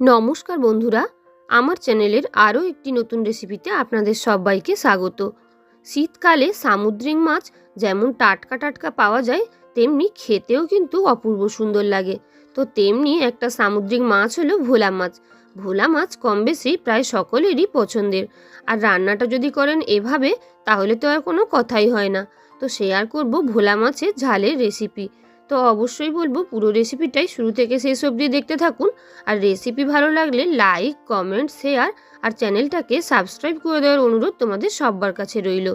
নমস্কার বন্ধুরা, আমার চ্যানেলের আরও একটি নতুন রেসিপিতে আপনাদের সবাইকে স্বাগত। শীতকালে সামুদ্রিক মাছ যেমন টাটকা টাটকা পাওয়া যায়, তেমনি খেতেও কিন্তু অপূর্ব সুন্দর লাগে। তো তেমনি একটা সামুদ্রিক মাছ হলো ভোলা মাছ। ভোলা মাছ কম বেশি প্রায় সকলেরই পছন্দের। আর রান্নাটা যদি করেন এভাবে, তাহলে তো আর কোনো কথাই হয় না। তো শেয়ার করব ভোলা মাছের ঝালের রেসিপি তো অবশ্যই বলব পুরো রেসিপিটাই শুরু থেকে শেষ অবধি দেখতে থাকুন। আর রেসিপি ভালো লাগলে লাইক কমেন্ট শেয়ার আর চ্যানেলটাকে সাবস্ক্রাইব করে দেওয়ার অনুরোধ তোমাদের সবার কাছে রইল।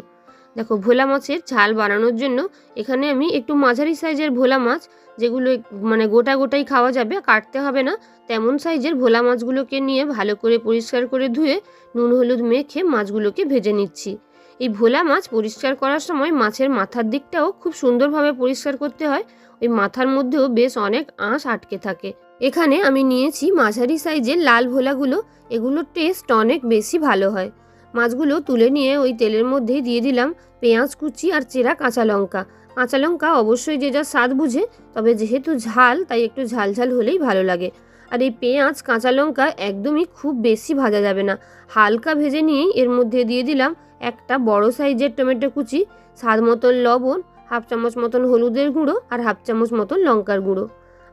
দেখো ভোলা মাছের ঝাল বানানোর জন্য এখানে আমি একটু মাঝারি সাইজের ভোলা মাছ যেগুলো মানে গোটা গোটাই খাওয়া যাবে, কাটতে হবে না। তেমন সাইজের ভোলা মাছগুলোকে নিয়ে ভালো করে পরিষ্কার করে ধুয়ে নুন, হলুদ মেখে মাছগুলোকে ভেজে নিচ্ছি। এই ভোলা মাছ পরিষ্কার করার সময় মাছের মাথার দিকটাও খুব সুন্দরভাবে পরিষ্কার করতে হয়। ওই মাথার মধ্যেও বেশ অনেক আঁশ আটকে থাকে। এখানে আমি নিয়েছি মাঝারি সাইজের লাল ভোলাগুলো। এগুলোর টেস্ট অনেক বেশি ভালো হয়। মাছগুলো তুলে নিয়ে ওই তেলের মধ্যেই দিয়ে দিলাম পেঁয়াজ কুচি আর চেরা কাঁচা লঙ্কা। কাঁচা লঙ্কা অবশ্যই যে যা স্বাদ বুঝে, তবে যেহেতু ঝাল, তাই একটু ঝাল ঝাল হলেই ভালো লাগে। আর এই পেঁয়াজ, কাঁচা লঙ্কা একদমই খুব বেশি ভাজা যাবে না। হালকা ভেজে নিয়েই এর মধ্যে দিয়ে দিলাম একটা বড় সাইজের টমেটো কুচি, স্বাদ মতন লবণ, হাফ চামচ মতন হলুদের গুঁড়ো আর হাফ চামচ মতন লঙ্কার গুঁড়ো।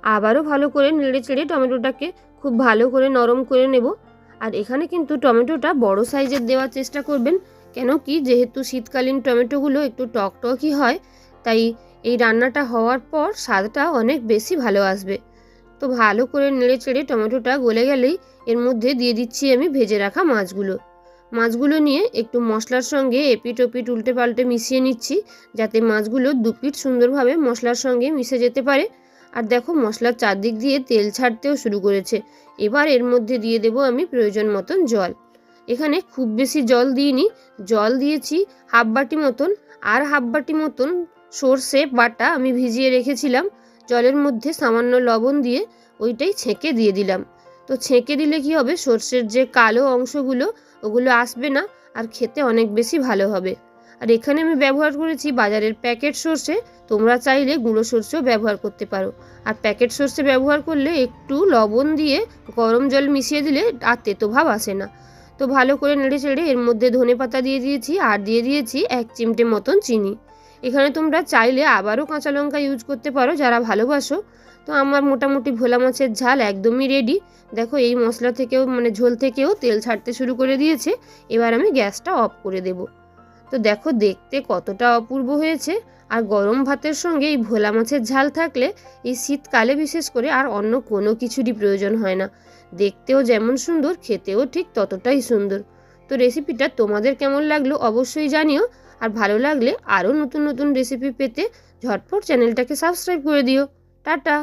আবারও ভালো করে নেড়ে চেড়ে টমেটোটাকে খুব ভালো করে নরম করে নেব। আর এখানে কিন্তু টমেটোটা বড় সাইজের দেওয়ার চেষ্টা করবেন, কেন কি যেহেতু শীতকালীন টমেটোগুলো একটু টকটকই হয়, তাই এই রান্নাটা হওয়ার পর স্বাদটা অনেক বেশি ভালো আসবে। তো ভালো করে নেড়ে চেড়ে টমেটোটা গলে গেলেই এর মধ্যে দিয়ে দিচ্ছি আমি ভেজে রাখা মাছগুলো। মাছগুলো নিয়ে একটু মশলার সঙ্গে এপিট ওপিট উল্টে পাল্টে মিশিয়ে নিচ্ছি, যাতে মাছগুলো দুপিট সুন্দরভাবে মশলার সঙ্গে মিশে যেতে পারে। আর দেখো, মশলার চারদিক দিয়ে তেল ছাড়তেও শুরু করেছে। এবার এর মধ্যে দিয়ে দেব আমি প্রয়োজন মতন জল। এখানে খুব বেশি জল দিইনি। জল দিয়েছি হাফ বাটি মতন, আর হাফ বাটি মতন সর্ষে বাটা আমি ভিজিয়ে রেখেছিলাম। জলের মধ্যে সামান্য লবণ দিয়ে ওইটাই ছেঁকে দিয়ে দিলাম। তো ছেঁকে দিলে কি হবে? সর্ষের যে কালো অংশগুলো, ওগুলো আসবে না আর খেতে অনেক বেশি ভালো হবে। আর এখানে আমি ব্যবহার করেছি বাজারের প্যাকেট সর্ষে, তোমরা চাইলে গুঁড়ো সর্ষেও ব্যবহার করতে পারো। আর প্যাকেট সর্ষে ব্যবহার করলে একটু লবণ দিয়ে গরম জল মিশিয়ে দিলে আর তেতো ভাব আসে না। তো ভালো করে নেড়ে চেড়ে এর মধ্যে ধনে পাতা দিয়ে দিয়েছি আর দিয়ে দিয়েছি এক চিমটে মতন চিনি। এখানে তোমরা চাইলে আবারও কাঁচা লঙ্কা ইউজ করতে পারো, যারা ভালোবাসো। তো আমার মোটামুটি ভোলা মাছের ঝাল একদমই রেডি দেখো এই মশলা থেকেও মানে ঝোল থেকেও তেল ছাড়তে শুরু করে দিয়েছে। এবার আমি গ্যাসটা অফ করে দেব। তো দেখো দেখতে কতটা অপূর্ব হয়েছে। আর গরম ভাতের সঙ্গে এই ভোলা মাছের ঝাল থাকলে এই শীতকালে বিশেষ করে আর অন্য কোনো কিছুরই প্রয়োজন হয় না। দেখতেও যেমন সুন্দর, খেতেও ঠিক ততটাই সুন্দর। তো রেসিপিটা তোমাদের কেমন লাগল অবশ্যই জানিও। আর ভালো লাগলে আরও নতুন নতুন রেসিপি পেতে ঝটপট চ্যানেলটাকে সাবস্ক্রাইব করে দিও। টাটা